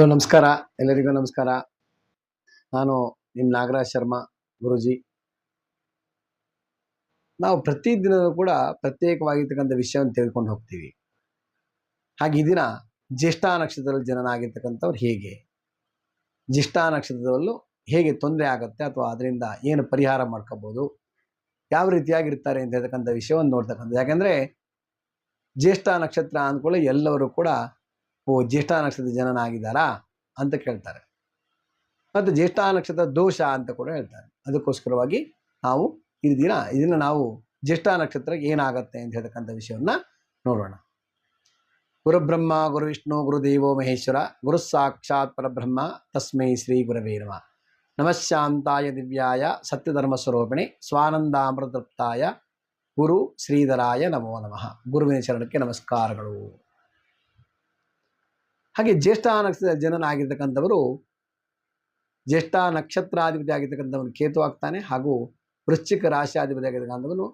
Hello, ನಮಸ್ಕಾರ. ಎಲ್ಲರಿಗೂ ನಮಸ್ಕಾರ. ನಾನು ನಿಮ್ಮ ನಾಗರಾಜ್ ಶರ್ಮಾ, ಗುರುಜಿ. ನಾವು ಪ್ರತಿದಿನವೂ ಕೂಡ ಪ್ರತ್ಯೇಕವಾಗಿರ್ತಕ್ಕಂಥ ವಿಷಯವನ್ನು ತೆಗೆದುಕೊಂಡು ಹೋಗ್ತೀವಿ. ಹಾಗೆ ಈ ದಿನ ಜ್ಯೇಷ್ಠ ನಕ್ಷತ್ರದಲ್ಲಿ ಜನನಾಗಿರ್ತಕ್ಕಂಥವ್ರು ಹೇಗೆ? ಜ್ಯೇಷ್ಠ ನಕ್ಷತ್ರದಲ್ಲೂ ಹೇಗೆ ತೊಂದರೆ ಆಗುತ್ತೆ ಅಥವಾ ಅದರಿಂದ ಏನು ಪರಿಹಾರ ಮಾಡ್ಕೋಬೋದು? ಯಾವ ರೀತಿಯಾಗಿರ್ತಾರೆ ಅಂತ ಹೇಳ್ತಕ್ಕಂಥ ವಿಷಯವನ್ನು ನೋಡ್ತಕ್ಕಂಥ ಯಾಕೆಂದರೆ ಜ್ಯೇಷ್ಠ ನಕ್ಷತ್ರ ಅಂದ್ಕೊಳ್ಳಿ ಎಲ್ಲರೂ ಕೂಡ ಓ, ಜ್ಯೇಷ್ಠ ನಕ್ಷತ್ರದ ಜನನಾಗಿದ್ದಾರಾ ಅಂತ ಕೇಳ್ತಾರೆ. ಮತ್ತು ಜ್ಯೇಷ್ಠ ನಕ್ಷತ್ರ ದೋಷ ಅಂತ ಕೂಡ ಹೇಳ್ತಾರೆ. ಅದಕ್ಕೋಸ್ಕರವಾಗಿ ನಾವು ಈ ದಿನ ಇದನ್ನು ನಾವು ಜ್ಯೇಷ್ಠ ನಕ್ಷತ್ರಕ್ಕೆ ಏನಾಗತ್ತೆ ಅಂತ ಹೇಳ್ತಕ್ಕಂಥ ವಿಷಯವನ್ನು ನೋಡೋಣ. ಗುರುಬ್ರಹ್ಮ, ಗುರು ವಿಷ್ಣು ಗುರುದೇವೋ ಮಹೇಶ್ವರ, ಗುರು ಸಾಕ್ಷಾತ್ ಪರಬ್ರಹ್ಮ, ತಸ್ಮೈ ಶ್ರೀ ಗುರವೇ ನಮಃ. ನಮಃಶಾಂತಾಯ ದಿವ್ಯಾಯ ಸತ್ಯಧರ್ಮ ಸ್ವರೂಪಿಣಿ ಸ್ವಾನಂದಾಮೃತೃಪ್ತಾಯ ಗುರು ಶ್ರೀಧರಾಯ ನಮೋ ನಮಃ. ಗುರುವಿನ ಶರಣಕ್ಕೆ ನಮಸ್ಕಾರಗಳು. ಹಾಗೆ ಜ್ಯೇಷ್ಠ ನಕ್ಷತ್ರ ಜನನಾಗಿರ್ತಕ್ಕಂಥವರು ಜ್ಯೇಷ್ಠ ನಕ್ಷತ್ರಾಧಿಪತಿ ಆಗಿರ್ತಕ್ಕಂಥವನು ಕೇತು ಆಗ್ತಾನೆ ಹಾಗೂ ವೃಶ್ಚಿಕ ರಾಶಿಯಾಧಿಪತಿ ಆಗಿರ್ತಕ್ಕಂಥವನು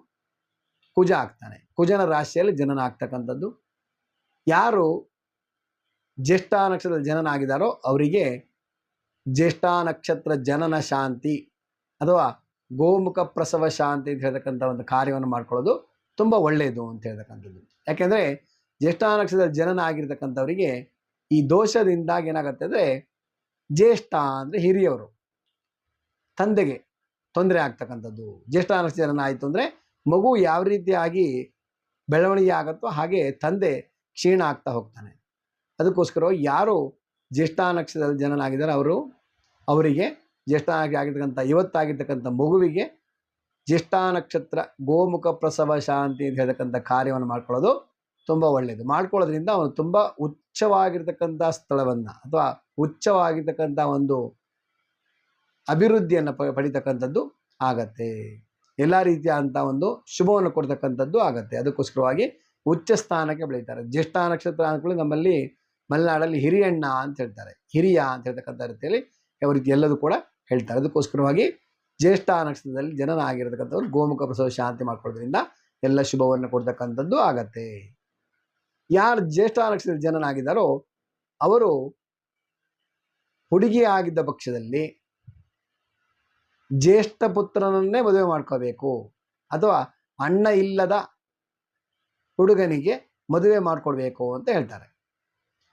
ಕುಜ ಆಗ್ತಾನೆ. ಕುಜನ ರಾಶಿಯಲ್ಲಿ ಜನನ ಆಗ್ತಕ್ಕಂಥದ್ದು ಯಾರು ಜ್ಯೇಷ್ಠ ಜನನ ಜನನಾಗಿದ್ದಾರೋ ಅವರಿಗೆ ಜ್ಯೇಷ್ಠ ನಕ್ಷತ್ರ ಜನನ ಶಾಂತಿ ಅಥವಾ ಗೋಮುಖ ಪ್ರಸವ ಶಾಂತಿ ಅಂತ ಹೇಳ್ತಕ್ಕಂಥ ಒಂದು ಕಾರ್ಯವನ್ನು ಮಾಡ್ಕೊಳ್ಳೋದು ತುಂಬ ಒಳ್ಳೆಯದು ಅಂತ ಹೇಳ್ತಕ್ಕಂಥದ್ದು. ಯಾಕೆಂದರೆ ಜ್ಯೇಷ್ಠ ನಕ್ಷತ್ರ ಜನನ ಆಗಿರ್ತಕ್ಕಂಥವರಿಗೆ ಈ ದೋಷದಿಂದಾಗಿ ಏನಾಗುತ್ತೆ ಅಂದರೆ ಜ್ಯೇಷ್ಠ ಅಂದರೆ ಹಿರಿಯವರು, ತಂದೆಗೆ ತೊಂದರೆ ಆಗ್ತಕ್ಕಂಥದ್ದು. ಜ್ಯೇಷ್ಠ ಅನಕ್ಷರನ ಆಯಿತು ಅಂದರೆ ಮಗು ಯಾವ ರೀತಿಯಾಗಿ ಬೆಳವಣಿಗೆ ಆಗುತ್ತೋ ಹಾಗೆ ತಂದೆ ಕ್ಷೀಣ ಆಗ್ತಾ ಹೋಗ್ತಾನೆ. ಅದಕ್ಕೋಸ್ಕರ ಯಾರು ಜ್ಯೇಷ್ಠ ನಕ್ಷತ್ರದಲ್ಲಿ ಜನನಾಗಿದ್ದಾರೆ ಅವರು? ಅವರಿಗೆ ಜ್ಯೇಷ್ಠ ಆಗಿರ್ತಕ್ಕಂಥ, ಇವತ್ತಾಗಿರ್ತಕ್ಕಂಥ ಮಗುವಿಗೆ ಜ್ಯೇಷ್ಠ ನಕ್ಷತ್ರ ಗೋಮುಖ ಪ್ರಸವ ಶಾಂತಿ ಅಂತ ಹೇಳ್ತಕ್ಕಂಥ ಕಾರ್ಯವನ್ನು ಮಾಡ್ಕೊಳ್ಳೋದು ತುಂಬ ಒಳ್ಳೆಯದು ಮಾಡ್ಕೊಳ್ಳೋದ್ರಿಂದ ಅವನು ತುಂಬ ಉಚ್ಚವಾಗಿರ್ತಕ್ಕಂಥ ಸ್ಥಳವನ್ನು ಅಥವಾ ಉಚ್ಚವಾಗಿರ್ತಕ್ಕಂಥ ಒಂದು ಅಭಿವೃದ್ಧಿಯನ್ನು ಪ, ಪಡಿತಕ್ಕಂಥದ್ದು ಆಗತ್ತೆ. ಎಲ್ಲ ರೀತಿಯ ಅಂತ ಒಂದು ಶುಭವನ್ನು ಕೊಡ್ತಕ್ಕಂಥದ್ದು ಆಗತ್ತೆ. ಅದಕ್ಕೋಸ್ಕರವಾಗಿ ಉಚ್ಚ ಸ್ಥಾನಕ್ಕೆ ಬೆಳೀತಾರೆ. ಜ್ಯೇಷ್ಠ ನಕ್ಷತ್ರ ಅಂದ್ಕೊಳ್ಳಿ, ನಮ್ಮಲ್ಲಿ ಮಲೆನಾಡಲ್ಲಿ ಹಿರಿಯಣ್ಣ ಅಂತ ಹೇಳ್ತಾರೆ. ಹಿರಿಯ ಅಂತ ಹೇಳ್ತಕ್ಕಂಥ ರೀತಿಯಲ್ಲಿ ಯಾವ ರೀತಿ ಎಲ್ಲದೂ ಕೂಡ ಹೇಳ್ತಾರೆ. ಅದಕ್ಕೋಸ್ಕರವಾಗಿ ಜ್ಯೇಷ್ಠ ನಕ್ಷತ್ರದಲ್ಲಿ ಜನನ ಆಗಿರತಕ್ಕಂಥವ್ರು ಗೋಮುಖ ಪ್ರಸವ ಶಾಂತಿ ಮಾಡ್ಕೊಳ್ಳೋದ್ರಿಂದ ಎಲ್ಲ ಶುಭವನ್ನು ಕೊಡ್ತಕ್ಕಂಥದ್ದು ಆಗತ್ತೆ. ಯಾರು ಜ್ಯೇಷ್ಠ ನಕ್ಷತ್ರದ ಜನನಾಗಿದ್ದಾರೋ ಅವರು ಹುಡುಗಿ ಆಗಿದ್ದ ಪಕ್ಷದಲ್ಲಿ ಜ್ಯೇಷ್ಠ ಪುತ್ರನನ್ನೇ ಮದುವೆ ಮಾಡ್ಕೋಬೇಕು ಅಥವಾ ಅಣ್ಣ ಇಲ್ಲದ ಹುಡುಗನಿಗೆ ಮದುವೆ ಮಾಡಿಕೊಡ್ಬೇಕು ಅಂತ ಹೇಳ್ತಾರೆ.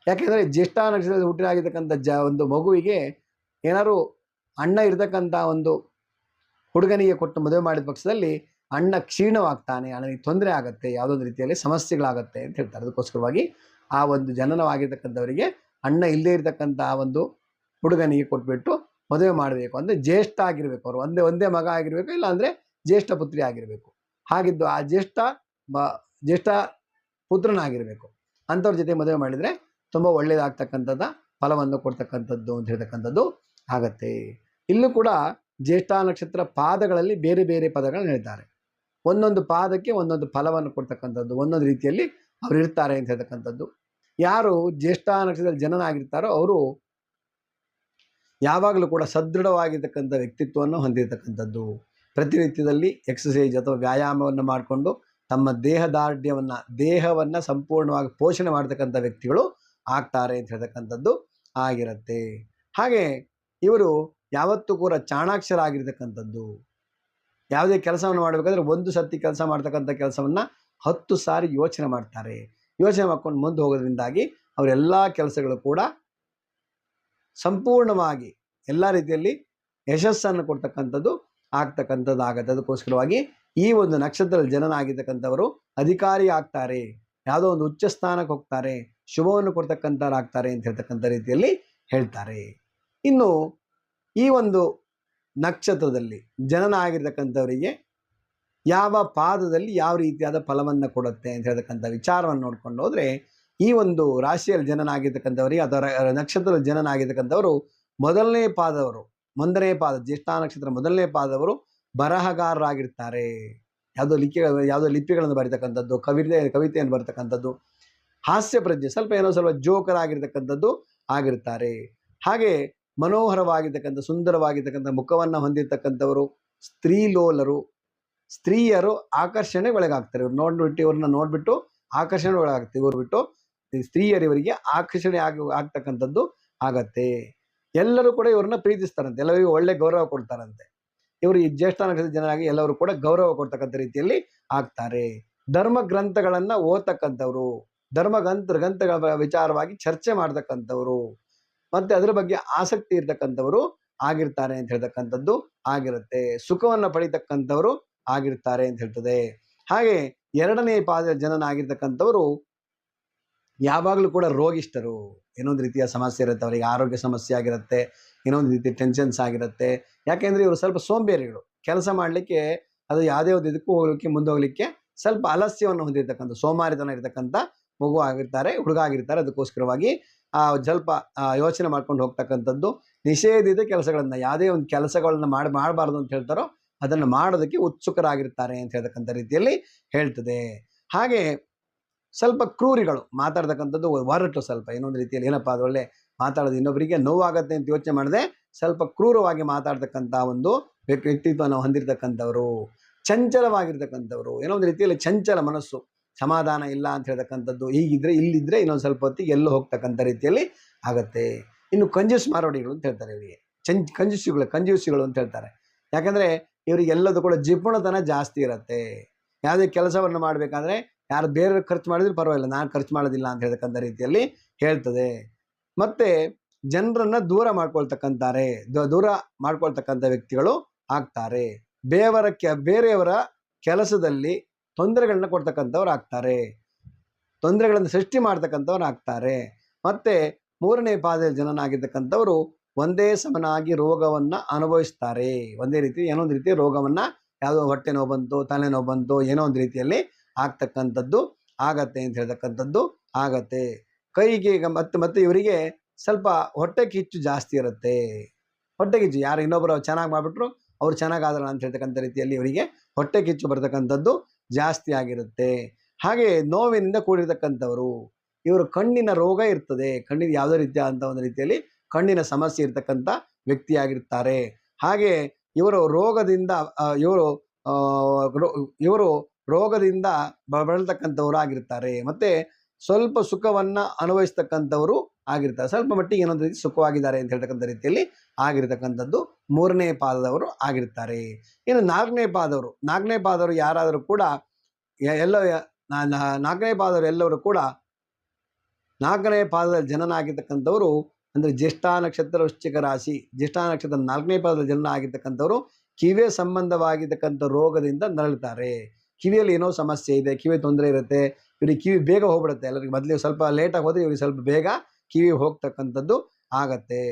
ಯಾಕೆಂದರೆ ಜ್ಯೇಷ್ಠ ನಕ್ಷತ್ರದಲ್ಲಿ ಹುಟ್ಟಿನಾಗಿರ್ತಕ್ಕಂಥ ಜ ಒಂದು ಮಗುವಿಗೆ ಏನಾದ್ರು ಅಣ್ಣ ಇರತಕ್ಕಂಥ ಒಂದು ಹುಡುಗನಿಗೆ ಕೊಟ್ಟು ಮದುವೆ ಮಾಡಿದ ಪಕ್ಷದಲ್ಲಿ ಅಣ್ಣ ಕ್ಷೀಣವಾಗ್ತಾನೆ, ಅಣ್ಣನಿಗೆ ತೊಂದರೆ ಆಗುತ್ತೆ ಯಾವುದೊಂದು ರೀತಿಯಲ್ಲಿ ಸಮಸ್ಯೆಗಳಾಗತ್ತೆ ಅಂತ ಹೇಳ್ತಾರೆ. ಅದಕ್ಕೋಸ್ಕರವಾಗಿ ಆ ಒಂದು ಜನನವಾಗಿರ್ತಕ್ಕಂಥವರಿಗೆ ಅಣ್ಣ ಇಲ್ಲದೇ ಇರತಕ್ಕಂಥ ಒಂದು ಹುಡುಗನಿಗೆ ಕೊಟ್ಬಿಟ್ಟು ಮದುವೆ ಮಾಡಬೇಕು. ಅಂದರೆ ಜ್ಯೇಷ್ಠ ಆಗಿರಬೇಕು ಅವರು. ಒಂದೇ ಒಂದೇ ಮಗ ಆಗಿರಬೇಕು, ಇಲ್ಲ ಅಂದರೆ ಜ್ಯೇಷ್ಠ ಪುತ್ರಿ ಆಗಿರಬೇಕು. ಹಾಗಿದ್ದು ಆ ಜ್ಯೇಷ್ಠ ಬ ಜ್ಯೇಷ್ಠ ಪುತ್ರನಾಗಿರಬೇಕು. ಅಂಥವ್ರ ಜೊತೆ ಮದುವೆ ಮಾಡಿದರೆ ತುಂಬ ಒಳ್ಳೆಯದಾಗ್ತಕ್ಕಂಥದ್ದು ಫಲವನ್ನು ಕೊಡ್ತಕ್ಕಂಥದ್ದು ಅಂತ ಹೇಳ್ತಕ್ಕಂಥದ್ದು ಆಗತ್ತೆ. ಇಲ್ಲೂ ಕೂಡ ಜ್ಯೇಷ್ಠ ನಕ್ಷತ್ರ ಪಾದಗಳಲ್ಲಿ ಬೇರೆ ಬೇರೆ ಪದಗಳನ್ನ ಹೇಳ್ತಾರೆ. ಒಂದೊಂದು ಪಾದಕ್ಕೆ ಒಂದೊಂದು ಫಲವನ್ನು ಕೊಡ್ತಕ್ಕಂಥದ್ದು, ಒಂದೊಂದು ರೀತಿಯಲ್ಲಿ ಅವರು ಇರ್ತಾರೆ ಅಂತ ಹೇಳ್ತಕ್ಕಂಥದ್ದು. ಯಾರು ಜ್ಯೇಷ್ಠ ನಕ್ಷತ್ರದಲ್ಲಿ ಜನನಾಗಿರ್ತಾರೋ ಅವರು ಯಾವಾಗಲೂ ಕೂಡ ಸದೃಢವಾಗಿರ್ತಕ್ಕಂಥ ವ್ಯಕ್ತಿತ್ವವನ್ನು ಹೊಂದಿರತಕ್ಕಂಥದ್ದು. ಪ್ರತಿನಿತ್ಯದಲ್ಲಿ ಎಕ್ಸಸೈಜ್ ಅಥವಾ ವ್ಯಾಯಾಮವನ್ನು ಮಾಡಿಕೊಂಡು ತಮ್ಮ ದೇಹದಾರ್ಢ್ಯವನ್ನು, ದೇಹವನ್ನು ಸಂಪೂರ್ಣವಾಗಿ ಪೋಷಣೆ ಮಾಡ್ತಕ್ಕಂಥ ವ್ಯಕ್ತಿಗಳು ಆಗ್ತಾರೆ ಅಂತ ಹೇಳ್ತಕ್ಕಂಥದ್ದು ಆಗಿರುತ್ತೆ. ಹಾಗೆ ಇವರು ಯಾವತ್ತೂ ಕೂಡ ಚಾಣಾಕ್ಷರಾಗಿರ್ತಕ್ಕಂಥದ್ದು. ಯಾವುದೇ ಕೆಲಸವನ್ನು ಮಾಡಬೇಕಾದ್ರೆ ಒಂದು ಸರ್ತಿ ಕೆಲಸ ಮಾಡ್ತಕ್ಕಂಥ ಕೆಲಸವನ್ನು ಹತ್ತು ಸಾರಿ ಯೋಚನೆ ಮಾಡ್ತಾರೆ. ಯೋಚನೆ ಮಾಡ್ಕೊಂಡು ಮುಂದೆ ಹೋಗೋದ್ರಿಂದಾಗಿ ಅವರೆಲ್ಲ ಕೆಲಸಗಳು ಕೂಡ ಸಂಪೂರ್ಣವಾಗಿ ಎಲ್ಲ ರೀತಿಯಲ್ಲಿ ಯಶಸ್ಸನ್ನು ಕೊಡ್ತಕ್ಕಂಥದ್ದು ಆಗ್ತಕ್ಕಂಥದ್ದು ಆಗತ್ತೆ ಅದಕ್ಕೋಸ್ಕರವಾಗಿ ಈ ಒಂದು ನಕ್ಷತ್ರದ ಜನನಾಗಿರ್ತಕ್ಕಂಥವರು ಅಧಿಕಾರಿ ಆಗ್ತಾರೆ. ಯಾವುದೋ ಒಂದು ಉಚ್ಚ ಸ್ಥಾನಕ್ಕೆ ಹೋಗ್ತಾರೆ. ಶುಭವನ್ನು ಕೊಡ್ತಕ್ಕಂಥವ್ರು ಆಗ್ತಾರೆ ಅಂತ ಹೇಳ್ತಕ್ಕಂಥ ರೀತಿಯಲ್ಲಿ ಹೇಳ್ತಾರೆ. ಇನ್ನು ಈ ಒಂದು ನಕ್ಷತ್ರದಲ್ಲಿ ಜನನ ಆಗಿರ್ತಕ್ಕಂಥವರಿಗೆ ಯಾವ ಪಾದದಲ್ಲಿ ಯಾವ ರೀತಿಯಾದ ಫಲವನ್ನು ಕೊಡುತ್ತೆ ಅಂತ ಹೇಳ್ತಕ್ಕಂಥ ವಿಚಾರವನ್ನು ನೋಡ್ಕೊಂಡು ಹೋದರೆ ಈ ಒಂದು ರಾಶಿಯಲ್ಲಿ ಜನನ ಆಗಿರ್ತಕ್ಕಂಥವರಿಗೆ ಅಥವಾ ನಕ್ಷತ್ರದ ಜನನ ಆಗಿರ್ತಕ್ಕಂಥವರು ಮೊದಲನೇ ಪಾದವರು, ಒಂದನೇ ಪಾದ, ಜ್ಯೇಷ್ಠ ನಕ್ಷತ್ರ ಮೊದಲನೇ ಪಾದವರು ಬರಹಗಾರರಾಗಿರ್ತಾರೆ. ಯಾವುದೋ ಲಿಖಿ, ಯಾವುದೋ ಲಿಪಿಗಳನ್ನು ಬರೀತಕ್ಕಂಥದ್ದು, ಕವಿತೆ, ಕವಿತೆಯನ್ನು ಬರತಕ್ಕಂಥದ್ದು, ಹಾಸ್ಯ ಪ್ರಜ್ಞೆ, ಸ್ವಲ್ಪ ಏನೋ ಸ್ವಲ್ಪ ಜೋಕರ್ ಆಗಿರ್ತಕ್ಕಂಥದ್ದು ಆಗಿರ್ತಾರೆ. ಹಾಗೆ ಮನೋಹರವಾಗಿರ್ತಕ್ಕಂಥ, ಸುಂದರವಾಗಿರ್ತಕ್ಕಂಥ ಮುಖವನ್ನು ಹೊಂದಿರತಕ್ಕಂಥವರು, ಸ್ತ್ರೀಲೋಲರು, ಸ್ತ್ರೀಯರು ಆಕರ್ಷಣೆಗೆ ಒಳಗಾಗ್ತಾರೆ ಇವ್ರು ನೋಡ್ಬಿಟ್ಟು ಇವ್ರನ್ನ ನೋಡ್ಬಿಟ್ಟು ಆಕರ್ಷಣೆ ಒಳಗಾಗ್ತಾರೆ ಇವ್ರು ಬಿಟ್ಟು ಈ ಸ್ತ್ರೀಯರು ಇವರಿಗೆ ಆಕರ್ಷಣೆ ಆಗಿ ಆಗ್ತಕ್ಕಂಥದ್ದು ಆಗತ್ತೆ. ಎಲ್ಲರೂ ಕೂಡ ಇವ್ರನ್ನ ಪ್ರೀತಿಸ್ತಾರಂತೆ. ಎಲ್ಲರಿಗೂ ಒಳ್ಳೆ ಗೌರವ ಕೊಡ್ತಾರಂತೆ. ಇವರು ಈ ಜ್ಯೇಷ್ಠ ನಕ್ಷತ್ರ ಜನರಾಗಿ ಎಲ್ಲರೂ ಕೂಡ ಗೌರವ ಕೊಡ್ತಕ್ಕಂಥ ರೀತಿಯಲ್ಲಿ ಆಗ್ತಾರೆ. ಧರ್ಮ ಗ್ರಂಥಗಳನ್ನ ಓದ್ತಕ್ಕಂಥವ್ರು, ಧರ್ಮ ಗ್ರಂಥ ಗ್ರಂಥಗಳ ವಿಚಾರವಾಗಿ ಚರ್ಚೆ ಮಾಡ್ತಕ್ಕಂಥವ್ರು. ಮತ್ತೆ ಅದರ ಬಗ್ಗೆ ಆಸಕ್ತಿ ಇರ್ತಕ್ಕಂಥವರು ಆಗಿರ್ತಾರೆ ಅಂತ ಹೇಳ್ತಕ್ಕಂಥದ್ದು ಆಗಿರುತ್ತೆ. ಸುಖವನ್ನ ಪಡಿತಕ್ಕಂಥವರು ಆಗಿರ್ತಾರೆ ಅಂತ ಹೇಳ್ತದೆ. ಹಾಗೆ ಎರಡನೇ ಪಾದ ಜನನಾಗಿರ್ತಕ್ಕಂಥವ್ರು ಯಾವಾಗಲೂ ಕೂಡ ರೋಗಿಷ್ಠರು. ಏನೊಂದು ರೀತಿಯ ಸಮಸ್ಯೆ ಇರುತ್ತೆ, ಅವರಿಗೆ ಆರೋಗ್ಯ ಸಮಸ್ಯೆ ಆಗಿರುತ್ತೆ, ಇನ್ನೊಂದು ರೀತಿ ಟೆನ್ಷನ್ಸ್ ಆಗಿರುತ್ತೆ. ಯಾಕೆಂದ್ರೆ ಇವರು ಸ್ವಲ್ಪ ಸೋಂಬೇರಿಗಳು ಕೆಲಸ ಮಾಡಲಿಕ್ಕೆ, ಅದು ಯಾವುದೇ ಒಂದು ಇದಕ್ಕೂ ಹೋಗ್ಲಿಕ್ಕೆ, ಮುಂದೆ ಹೋಗ್ಲಿಕ್ಕೆ ಸ್ವಲ್ಪ ಆಲಸ್ಯವನ್ನು ಹೊಂದಿರತಕ್ಕಂಥ, ಸೋಮಾರಿತನ ಇರತಕ್ಕಂಥ ಮಗು ಆಗಿರ್ತಾರೆ, ಹುಡುಗ ಆಗಿರ್ತಾರೆ, ಅದಕ್ಕೋಸ್ಕರವಾಗಿ ಸ್ವಲ್ಪ ಜಲ್ಪ ಯೋಚನೆ ಮಾಡ್ಕೊಂಡು ಹೋಗ್ತಕ್ಕಂಥದ್ದು ನಿಷೇಧಿತ ಕೆಲಸಗಳನ್ನು, ಯಾವುದೇ ಒಂದು ಕೆಲಸಗಳನ್ನ ಮಾಡಿ, ಮಾಡಬಾರ್ದು ಅಂತ ಹೇಳ್ತಾರೋ ಅದನ್ನು ಮಾಡೋದಕ್ಕೆ ಉತ್ಸುಕರಾಗಿರ್ತಾರೆ ಅಂತ ಹೇಳ್ತಕ್ಕಂಥ ರೀತಿಯಲ್ಲಿ ಹೇಳ್ತದೆ. ಹಾಗೆ ಸ್ವಲ್ಪ ಕ್ರೂರಿಗಳು ಮಾತಾಡ್ತಕ್ಕಂಥದ್ದು ಹೊರಟು ಸ್ವಲ್ಪ, ಇನ್ನೊಂದು ರೀತಿಯಲ್ಲಿ ಏನಪ್ಪ ಅದು ಒಳ್ಳೆ ಮಾತಾಡೋದು ಇನ್ನೊಬ್ಬರಿಗೆ ನೋವಾಗತ್ತೆ ಅಂತ ಯೋಚನೆ ಮಾಡದೆ ಸ್ವಲ್ಪ ಕ್ರೂರವಾಗಿ ಮಾತಾಡ್ತಕ್ಕಂಥ ಒಂದು ವ್ಯಕ್ತಿ- ವ್ಯಕ್ತಿತ್ವವನ್ನು ಹೊಂದಿರತಕ್ಕಂಥವ್ರು, ಚಂಚಲವಾಗಿರ್ತಕ್ಕಂಥವ್ರು, ಏನೋ ಒಂದು ರೀತಿಯಲ್ಲಿ ಚಂಚಲ ಮನಸ್ಸು. ಸಮಾಧಾನ ಇಲ್ಲ ಅಂತ ಹೇಳ್ತಕ್ಕಂಥದ್ದು ಹೀಗಿದ್ರೆ ಇಲ್ಲಿದ್ರೆ ಇನ್ನೊಂದು ಸ್ವಲ್ಪ ಹೊತ್ತಿಗೆ ಎಲ್ಲೂ ಹೋಗ್ತಕ್ಕಂಥ ರೀತಿಯಲ್ಲಿ ಆಗುತ್ತೆ. ಇನ್ನು ಕಂಜೂಸ್ ಮಾರೋಡಿಗಳು ಅಂತ ಹೇಳ್ತಾರೆ ಇವರಿಗೆ. ಚಂಜ್ ಕಂಜೂಸಿಗಳು ಕಂಜೂಸಿಗಳು ಅಂತ ಹೇಳ್ತಾರೆ. ಯಾಕಂದ್ರೆ ಇವರಿಗೆ ಎಲ್ಲದೂ ಕೂಡ ಜಿಪುಣತನ ಜಾಸ್ತಿ ಇರುತ್ತೆ. ಯಾವುದೇ ಕೆಲಸವನ್ನು ಮಾಡಬೇಕಾದ್ರೆ ಯಾರು ಬೇರೆ ಖರ್ಚು ಮಾಡಿದ್ರೆ ಪರವಾಗಿಲ್ಲ, ನಾನು ಖರ್ಚು ಮಾಡೋದಿಲ್ಲ ಅಂತ ಹೇಳ್ತಕ್ಕಂಥ ರೀತಿಯಲ್ಲಿ ಹೇಳ್ತದೆ. ಮತ್ತೆ ಜನರನ್ನ ದೂರ ಮಾಡ್ಕೊಳ್ತಕ್ಕಂತಾರೆ ದೂರ ಮಾಡ್ಕೊಳ್ತಕ್ಕಂಥ ವ್ಯಕ್ತಿಗಳು ಆಗ್ತಾರೆ. ಬೇವರ ಕೆ, ಬೇರೆಯವರ ಕೆಲಸದಲ್ಲಿ ತೊಂದರೆಗಳನ್ನ ಕೊಡ್ತಕ್ಕಂಥವ್ರು ಆಗ್ತಾರೆ. ತೊಂದರೆಗಳನ್ನು ಸೃಷ್ಟಿ ಮಾಡ್ತಕ್ಕಂಥವ್ರು ಆಗ್ತಾರೆ. ಮತ್ತೆ ಮೂರನೇ ಪಾದ ಜನನಾಗಿರ್ತಕ್ಕಂಥವರು ಒಂದೇ ಸಮನಾಗಿ ರೋಗವನ್ನ ಅನುಭವಿಸ್ತಾರೆ. ಒಂದೇ ರೀತಿ, ಏನೋ ಒಂದು ರೀತಿ ರೋಗವನ್ನ ಯಾವುದೋ ಹೊಟ್ಟೆ ನೋವು ಬಂತು ತಲೆನೋವು ಬಂತು, ಏನೋ ಒಂದು ರೀತಿಯಲ್ಲಿ ಆಗ್ತಕ್ಕಂಥದ್ದು, ಆಗತ್ತೆ ಅಂತ ಹೇಳ್ತಕ್ಕಂಥದ್ದು ಆಗತ್ತೆ. ಕೈಗೆ ಮತ್ತೆ ಮತ್ತೆ ಇವರಿಗೆ ಸ್ವಲ್ಪ ಹೊಟ್ಟೆ ಕಿಚ್ಚು ಜಾಸ್ತಿ ಇರುತ್ತೆ. ಹೊಟ್ಟೆ ಕಿಚ್ಚು, ಯಾರು ಇನ್ನೊಬ್ಬರು ಚೆನ್ನಾಗಿ ಮಾಡ್ಬಿಟ್ರು, ಅವ್ರು ಚೆನ್ನಾಗಾದ್ರಲ್ಲ ಅಂತ ಹೇಳ್ತಕ್ಕಂಥ ರೀತಿಯಲ್ಲಿ ಇವರಿಗೆ ಹೊಟ್ಟೆ ಕಿಚ್ಚು ಬರ್ತಕ್ಕಂಥದ್ದು ಜಾಸ್ತಿ ಆಗಿರುತ್ತೆ. ಹಾಗೆ ನೋವಿನಿಂದ ಕೂಡಿರ್ತಕ್ಕಂಥವರು, ಇವರು ಕಣ್ಣಿನ ರೋಗ ಇರ್ತದೆ. ಕಣ್ಣಿನ ಯಾವುದೇ ರೀತಿಯ ಒಂದು ರೀತಿಯಲ್ಲಿ ಕಣ್ಣಿನ ಸಮಸ್ಯೆ ಇರ್ತಕ್ಕಂಥ ವ್ಯಕ್ತಿಯಾಗಿರ್ತಾರೆ. ಹಾಗೆ ಇವರು ರೋಗದಿಂದ ಇವರು ಇವರು ರೋಗದಿಂದ ಬಳಲ್ತಕ್ಕಂಥವ್ರು ಆಗಿರ್ತಾರೆ ಮತ್ತೆ ಸ್ವಲ್ಪ ಸುಖವನ್ನು ಅನುಭವಿಸ್ತಕ್ಕಂಥವ್ರು ಆಗಿರ್ತಾರೆ. ಸ್ವಲ್ಪ ಮಟ್ಟಿಗೆ ಏನೊಂದು ರೀತಿ ಸುಖವಾಗಿದ್ದಾರೆ ಅಂತ ಹೇಳ್ತಕ್ಕಂಥ ರೀತಿಯಲ್ಲಿ ಆಗಿರ್ತಕ್ಕಂಥದ್ದು ಮೂರನೇ ಪಾದದವರು ಆಗಿರ್ತಾರೆ. ಇನ್ನು ನಾಲ್ಕನೇ ಪಾದವರು ನಾಲ್ಕನೇ ಪಾದವರು ಯಾರಾದರೂ ಕೂಡ ಎಲ್ಲ ನಾಲ್ಕನೇ ಪಾದವರು ಎಲ್ಲರೂ ಕೂಡ ನಾಲ್ಕನೇ ಪಾದದ ಜನನಾಗಿರ್ತಕ್ಕಂಥವ್ರು ಅಂದ್ರೆ ಜ್ಯೇಷ್ಠ ನಕ್ಷತ್ರ ವೃಶ್ಚಿಕ ರಾಶಿ, ಜ್ಯೇಷ್ಠ ನಕ್ಷತ್ರ ನಾಲ್ಕನೇ ಪಾದದ ಜನನ ಆಗಿರ್ತಕ್ಕಂಥವ್ರು ಕಿವಿಯ ಸಂಬಂಧವಾಗಿರ್ತಕ್ಕಂಥ ರೋಗದಿಂದ ನರಳುತ್ತಾರೆ. ಕಿವಿಯಲ್ಲಿ ಏನೋ ಸಮಸ್ಯೆ ಇದೆ, ಕಿವಿ ತೊಂದರೆ ಇರುತ್ತೆ ಇವ್ರಿಗೆ ಕಿವಿ ಬೇಗ ಹೋಗ್ಬಿಡುತ್ತೆ. ಎಲ್ಲರಿಗೆ ಮೊದಲಿಗೆ ಸ್ವಲ್ಪ ಲೇಟಾಗಿ ಹೋದರೆ ಇವ್ರಿಗೆ ಸ್ವಲ್ಪ ಬೇಗ ಕಿವಿ ಹೋಗ್ತಕ್ಕಂಥದ್ದು ಆಗತ್ತೆ.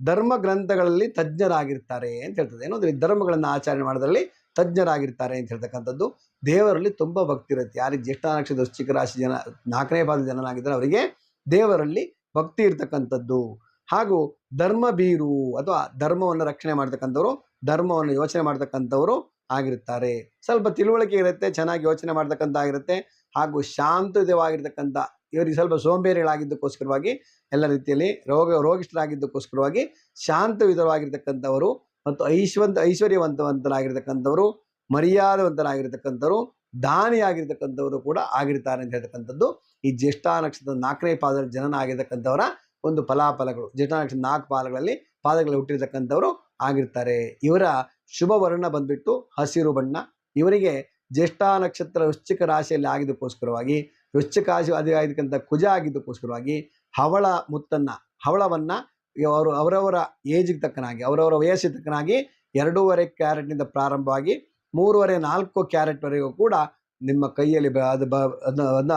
ಧರ್ಮ ಗ್ರಂಥಗಳಲ್ಲಿ ತಜ್ಞರಾಗಿರ್ತಾರೆ ಅಂತ ಹೇಳ್ತದೆ. ಏನೋ ಧರ್ಮಗಳನ್ನು ಆಚರಣೆ ಮಾಡೋದ್ರಲ್ಲಿ ತಜ್ಞರಾಗಿರ್ತಾರೆ ಅಂತ ಹೇಳ್ತಕ್ಕಂಥದ್ದು. ದೇವರಲ್ಲಿ ತುಂಬ ಭಕ್ತಿ ಇರುತ್ತೆ. ಯಾರಿಗೆ ಜ್ಯೇಷ್ಠ ನಕ್ಷತ್ರ, ವೃಶ್ಚಿಕ ರಾಶಿ ಜನ, ನಾಲ್ಕನೇ ಪಾದ ಜನನಾಗಿದ್ದಾರೆ ಅವರಿಗೆ ದೇವರಲ್ಲಿ ಭಕ್ತಿ ಇರ್ತಕ್ಕಂಥದ್ದು. ಹಾಗೂ ಧರ್ಮ ಬೀರು ಅಥವಾ ಧರ್ಮವನ್ನು ರಕ್ಷಣೆ ಮಾಡ್ತಕ್ಕಂಥವ್ರು, ಧರ್ಮವನ್ನು ಯೋಚನೆ ಮಾಡ್ತಕ್ಕಂಥವ್ರು ಆಗಿರ್ತಾರೆ. ಸ್ವಲ್ಪ ತಿಳುವಳಿಕೆ ಇರುತ್ತೆ, ಚೆನ್ನಾಗಿ ಯೋಚನೆ ಮಾಡ್ತಕ್ಕಂಥ ಆಗಿರುತ್ತೆ ಹಾಗೂ ಶಾಂತಯುತವಾಗಿರ್ತಕ್ಕಂಥ ಇವರಿಗೆ ಸ್ವಲ್ಪ ಸೋಂಬೇರಿಗಳಾಗಿದ್ದಕ್ಕೋಸ್ಕರವಾಗಿ, ಎಲ್ಲ ರೀತಿಯಲ್ಲಿ ರೋಗ, ರೋಗಿಷ್ಠರಾಗಿದ್ದಕ್ಕೋಸ್ಕರವಾಗಿ ಶಾಂತಯುತವಾಗಿರ್ತಕ್ಕಂಥವರು ಮತ್ತು ಐಶ್ವಂತ, ಐಶ್ವರ್ಯವಂತವಂತರಾಗಿರ್ತಕ್ಕಂಥವರು, ಮರ್ಯಾದವಂತರಾಗಿರ್ತಕ್ಕಂಥವರು, ದಾನಿಯಾಗಿರ್ತಕ್ಕಂಥವರು ಕೂಡ ಆಗಿರ್ತಾರೆ ಅಂತ ಹೇಳ್ತಕ್ಕಂಥದ್ದು. ಈ ಜ್ಯೇಷ್ಠ ನಕ್ಷತ್ರದ ನಾಲ್ಕನೇ ಪಾದದ ಜನನ ಆಗಿರ್ತಕ್ಕಂಥವರ ಒಂದು ಫಲಾಫಲಗಳು. ಜ್ಯೇಷ್ಠ ನಕ್ಷತ್ರ ನಾಲ್ಕು ಪಾದಗಳಲ್ಲಿ ಪಾದಗಳಲ್ಲಿ ಹುಟ್ಟಿರ್ತಕ್ಕಂಥವರು ಆಗಿರ್ತಾರೆ. ಇವರ ಶುಭ ವರ್ಣ ಬಂದ್ಬಿಟ್ಟು ಹಸಿರು ಬಣ್ಣ. ಇವರಿಗೆ ಜ್ಯೇಷ್ಠ ನಕ್ಷತ್ರ ವೃಶ್ಚಿಕ ರಾಶಿಯಲ್ಲಿ ಆಗಿದ್ದಕ್ಕೋಸ್ಕರವಾಗಿ ವೃಶ್ಚಿಕ ರಾಶಿ ಆಗಿರ್ತಕ್ಕಂಥ ಕುಜ ಆಗಿದ್ದಕ್ಕೋಸ್ಕರವಾಗಿ ಹವಳ ಮುತ್ತನ್ನ, ಹವಳವನ್ನ ಅವರು ಅವರವರ ಏಜಿಗೆ ತಕ್ಕನಾಗಿ, ಅವರವರ ವಯಸ್ಸಿಗೆ ತಕ್ಕನಾಗಿ ಎರಡೂವರೆ ಕ್ಯಾರೆಟ್ನಿಂದ ಪ್ರಾರಂಭವಾಗಿ ಮೂರುವರೆ ನಾಲ್ಕು ಕ್ಯಾರೆಟ್ವರೆಗೂ ಕೂಡ ನಿಮ್ಮ ಕೈಯಲ್ಲಿ ಅದು ಬ, ಅದನ್ನ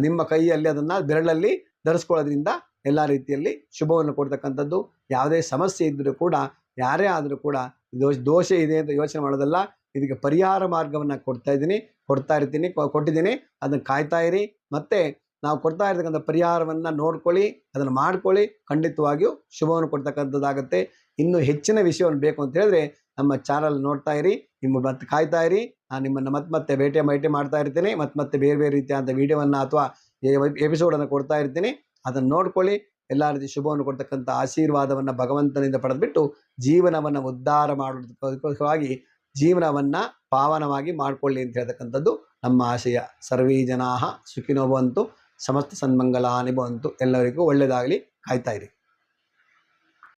ನಿಮ್ಮ ಕೈಯಲ್ಲಿ ಅದನ್ನು ಬೆರಳಲ್ಲಿ ಧರಿಸ್ಕೊಳ್ಳೋದ್ರಿಂದ ಎಲ್ಲ ರೀತಿಯಲ್ಲಿ ಶುಭವನ್ನು ಕೊಡ್ತಕ್ಕಂಥದ್ದು. ಯಾವುದೇ ಸಮಸ್ಯೆ ಇದ್ದರೂ ಕೂಡ, ಯಾರೇ ಆದರೂ ಕೂಡ ದೋಷ ಇದೆ ಅಂತ ಯೋಚನೆ ಮಾಡೋದಲ್ಲ. ಇದಕ್ಕೆ ಪರಿಹಾರ ಮಾರ್ಗವನ್ನು ಕೊಡ್ತಾ ಇದ್ದೀನಿ, ಕೊಡ್ತಾ ಇರ್ತೀನಿ ಕೊಟ್ಟಿದ್ದೀನಿ. ಅದನ್ನು ಕಾಯ್ತಾ ಇರಿ. ಮತ್ತೆ ನಾವು ಕೊಡ್ತಾ ಇರ್ತಕ್ಕಂಥ ಪರಿಹಾರವನ್ನು ನೋಡ್ಕೊಳ್ಳಿ, ಅದನ್ನು ಮಾಡ್ಕೊಳ್ಳಿ. ಖಂಡಿತವಾಗಿಯೂ ಶುಭವನ್ನು ಕೊಡ್ತಕ್ಕಂಥದ್ದಾಗತ್ತೆ. ಇನ್ನೂ ಹೆಚ್ಚಿನ ವಿಷಯವನ್ನು ಬೇಕು ಅಂತ ಹೇಳಿದ್ರೆ ನಮ್ಮ ಚಾನಲ್ ನೋಡ್ತಾ ಇರಿ, ನಿಮ್ಮ ಮತ್ತೆ ಕಾಯ್ತಾ ಇರಿ. ನಾನು ನಿಮ್ಮನ್ನು ಮತ್ತೆ ಮತ್ತೆ ಭೇಟಿ ಭೇಟಿ ಮಾಡ್ತಾ ಇರ್ತೀನಿ. ಮತ್ತೆ ಮತ್ತೆ ಬೇರೆ ಬೇರೆ ರೀತಿಯಾದ ವಿಡಿಯೋವನ್ನು ಅಥವಾ ಎಪಿಸೋಡನ್ನು ಕೊಡ್ತಾ ಇರ್ತೀನಿ. ಅದನ್ನು ನೋಡ್ಕೊಳ್ಳಿ. ಎಲ್ಲ ರೀತಿ ಶುಭವನ್ನು ಕೊಡ್ತಕ್ಕಂಥ ಆಶೀರ್ವಾದವನ್ನು ಭಗವಂತನಿಂದ ಪಡೆದುಬಿಟ್ಟು ಜೀವನವನ್ನು ಉದ್ಧಾರ ಮಾಡೋದಕ್ಕೋಸ್ಕರವಾಗಿ ಜೀವನವನ್ನು ಪಾವನವಾಗಿ ಮಾಡಿಕೊಳ್ಳಿ ಅಂತ ಹೇಳ್ತಕ್ಕಂಥದ್ದು ನಮ್ಮ ಆಶಯ. ಸರ್ವೇ ಜನಾ ಸುಖಿನೋ ಬಂತು ಸಮಸ್ತ ಸನ್ಮಂಗಲಾನಿ ಭವಂತು. ಎಲ್ಲರಿಗೂ ಒಳ್ಳೆಯದಾಗಲಿ ಕಾಯ್ತಾ ಇರಿ.